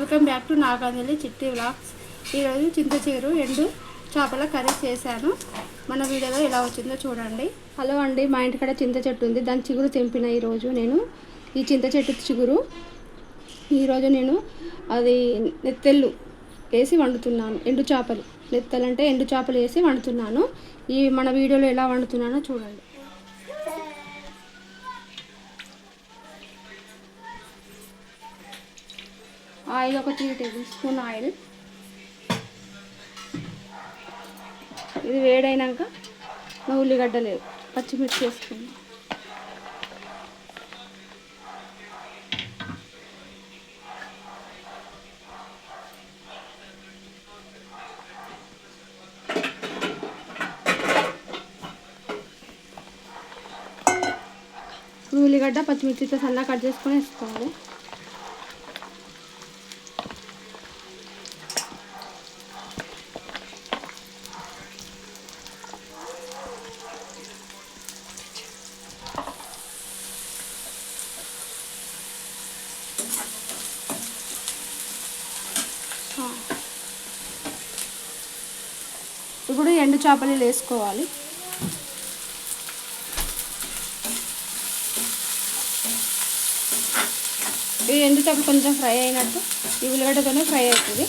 Welcome back to Naganjali చిట్టి vlogs. ఈరోజు చింత ఎండు చేపల కర్రీ చేశాను. మన వీడియోలో ఎలా వచ్చిందో చూడండి. హలో అండి మా ఇంటికాడ చింత చెట్టు ఉంది. దాని చిగురు తెంపిన ఈరోజు నేను. ఈ చింత చెట్టు చిగురు. ఈరోజు నేను అది నెత్తెళ్ళు వేసి వండుతున్నాను. ఎండు చేపలు. నెత్తలు అంటే ఎండు చేపలు వేసి వండుతున్నాను. ఈ మన వీడియోలో ఎలా వండుతున్నానో చూడండి. ఆయిల్ ఒక త్రీ టేబుల్ స్పూన్ ఆయిల్. ఇది వేడైనాక ఉల్లిగడ్డలు పచ్చిమిర్చి వేసుకుందాం. ఉల్లిగడ్డ పచ్చిమిర్చితో సన్నగా కట్ చేసుకొని వేసుకోవాలి. ఇప్పుడు ఎండు చేపలు వేసుకోవాలి. ఈ ఎండు చేపలు కొంచెం ఫ్రై అయినట్టు ఈ ఉల్లిగడ్డతోనే ఫ్రై అవుతుంది.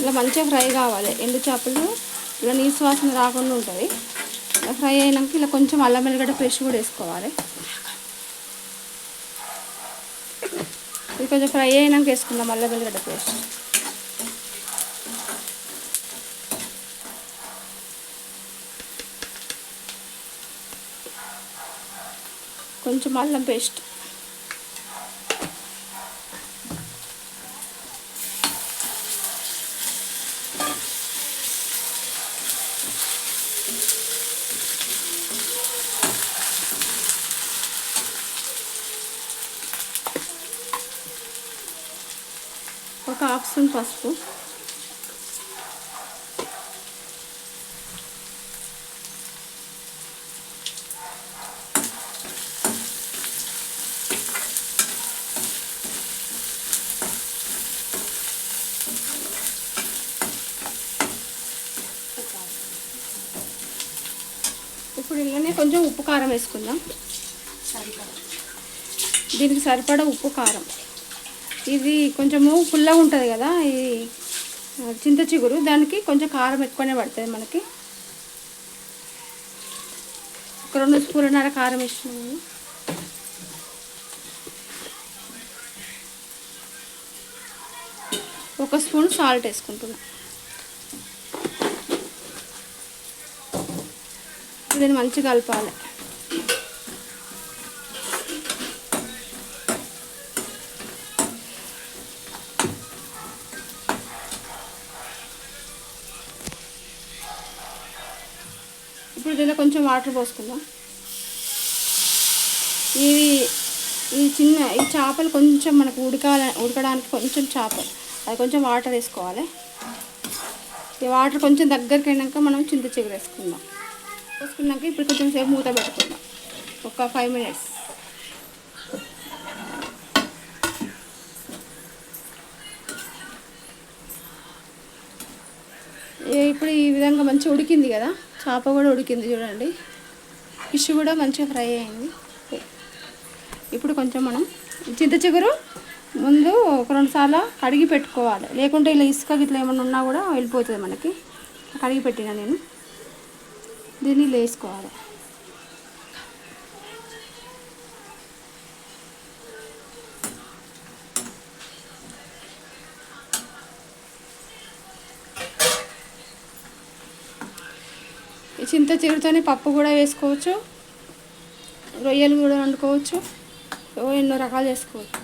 ఇలా మంచిగా ఫ్రై కావాలి. ఎండు చేపలు ఇలా నీసు వాసన రాకుండా ఉంటుంది. ఫ్రై అయినాక ఇలా కొంచెం అల్లం వెల్లిగడ్డ ఫ్రెష్ కూడా వేసుకోవాలి. ఇది కొంచెం ఫ్రై అయినాక వేసుకుందాం అల్లం వెల్లిగడ్డ పేస్ట్. కొంచెం అల్లం పేస్ట్. ఒక హాఫ్ స్పూన్ పసుపు. ఇప్పుడు ఇలానే కొంచెం ఉప్పు కారం వేసుకుందాం. దీనికి సరిపడా ఉప్పు కారం. ఇది కొంచెము పుల్లగా ఉంటుంది కదా ఈ చింత చిగురు. దానికి కొంచెం కారం ఎక్కువనే పడుతుంది మనకి. ఒక రెండు స్పూన్లన్నర కారం వేసినాము ఒక స్పూన్ సాల్ట్ వేసుకుంటున్నాను దీన్ని మంచిగా కలపాలి. ఇప్పుడు దీనిలో కొంచెం వాటర్ పోసుకుందాం. ఇది ఈ చిన్న ఈ చేపలు కొంచెం మనకు ఉడకాల ఉడకడానికి కొంచెం చేపలు అది కొంచెం వాటర్ వేసుకోవాలి. ఈ వాటర్ కొంచెం దగ్గరికి అయినాక మనం చింత చిగురు వేసుకుందాం వేసుకున్నాక ఇప్పుడు కొంచెం సేపు మూత పెట్టుకుందాం. ఒక ఫైవ్ మినిట్స్ ఇప్పుడు ఈ విధంగా మంచిగా ఉడికింది కదా చేప కూడా ఉడికింది చూడండి. ఫిష్ కూడా మంచిగా ఫ్రై అయింది. ఇప్పుడు కొంచెం మనం చింత చిగురు ముందు ఒక రెండు సార్లు కడిగి పెట్టుకోవాలి. లేకుంటే ఇలా ఇసుక ఇట్లా ఏమైనా ఉన్నా కూడా వెళ్ళిపోతుంది మనకి. కడిగి పెట్టిన నేను. దీన్ని ఇలా వేసుకోవాలి. చింత చిగురుతోనే పప్పు కూడా వేసుకోవచ్చు. రొయ్యలు కూడా వండుకోవచ్చు. ఎన్నో రకాలు చేసుకోవచ్చు.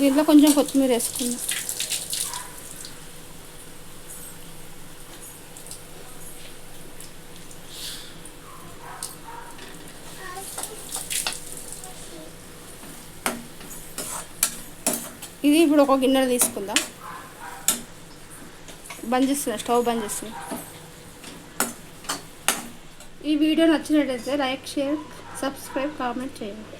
దీంట్లో కొంచెం కొత్తిమీర వేసుకుందాం. ఇది ఇప్పుడు ఒక గిన్నె తీసుకుందాం. బంద్ చేస్తున్నా స్టవ్ బంద్ చేస్తున్నా. ఈ వీడియో నచ్చినట్లయితే లైక్ షేర్ సబ్స్క్రైబ్ కామెంట్ చేయండి.